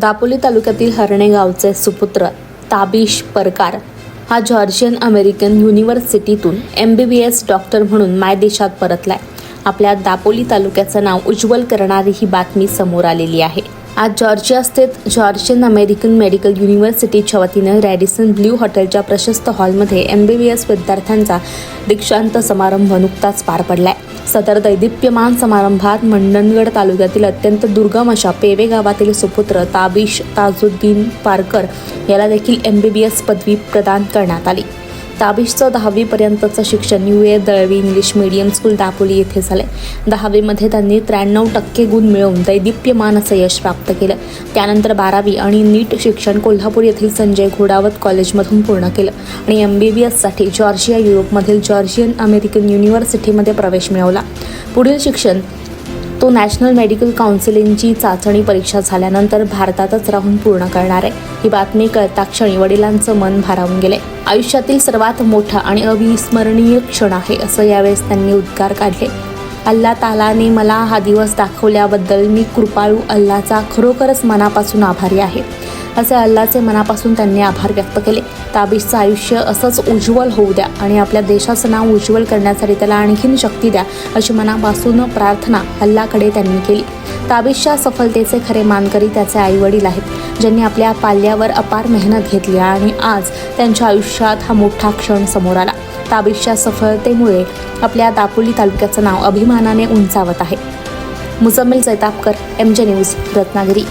दापोली तालुक्यातील हरणे गावचे सुपुत्र ताबिश परकार हा Georgian American युनिव्हर्सिटीतून M B B S doctor म्हणून मायदेशात परतलाय. आपल्या दापोली तालुक्याचं नाव उज्ज्वल करणारी ही बातमी समोर आलेली आहे. आज जॉर्जिया स्थित जॉर्जियन अमेरिकन मेडिकल युनिव्हर्सिटीच्या वतीनं रॅडिसन ब्ल्यू हॉटेलच्या प्रशस्त हॉलमध्ये एम बी बी एस विद्यार्थ्यांचा दीक्षांत समारंभ नुकताच पार पडलाय. सदर दैदिप्यमान समारंभात मंडणगड तालुक्यातील अत्यंत दुर्गम अशा पेवे गावातील सुपुत्र ताबिश ताजुद्दीन पारकर याला देखील एम बी बी एस पदवी प्रदान करण्यात आली. ताबिशचं दहावीपर्यंतचं शिक्षण U A Dalvi English medium school Dapoli येथे झाले दहावीमध्ये त्यांनी त्र्याण्णव टक्के गुण मिळवून दैदिप्यमान असं यश प्राप्त केलं. त्यानंतर बारावी आणि नीट शिक्षण कोल्हापूर येथील संजय घोडावत कॉलेजमधून पूर्ण केलं. आणि एम बी बी एससाठी जॉर्जिया युरोपमधील जॉर्जियन अमेरिकन युनिव्हर्सिटीमध्ये प्रवेश मिळवला. पुढील शिक्षण तो नॅशनल मेडिकल काउन्सिलिंगची चाचणी परीक्षा झाल्यानंतर भारतातच राहून पूर्ण करणार आहे. ही बातमी कळता क्षणी वडिलांचं मन भारावून गेले. आयुष्यातील सर्वात मोठा आणि अविस्मरणीय क्षण आहे असं यावेळेस त्यांनी उद्गार काढले. अल्ला तालाने मला हा दिवस दाखवल्याबद्दल मी कृपाळू अल्लाचा खरोखरच मनापासून आभारी आहे. असे अल्लाचे मनापासून त्यांनी आभार व्यक्त केले. ताबिशचं आयुष्य असंच उज्ज्वल होऊ द्या आणि आपल्या देशाचं नाव उज्ज्वल करण्यासाठी त्याला आणखीन शक्ती द्या अशी मनापासून प्रार्थना अल्लाकडे त्यांनी केली. ताबिशच्या सफलतेचे खरे मानकरी त्याचे आईवडील आहेत ज्यांनी आपल्या पाल्यावर अपार मेहनत घेतली आणि आज त्यांच्या आयुष्यात हा मोठा क्षण समोर आला. ताबिशच्या सफलतेमुळे आपल्या दापोली तालुक्याचं नाव अभिमानाने उंचावत आहे. Mujammil Jaitapkar M J news Ratnagiri.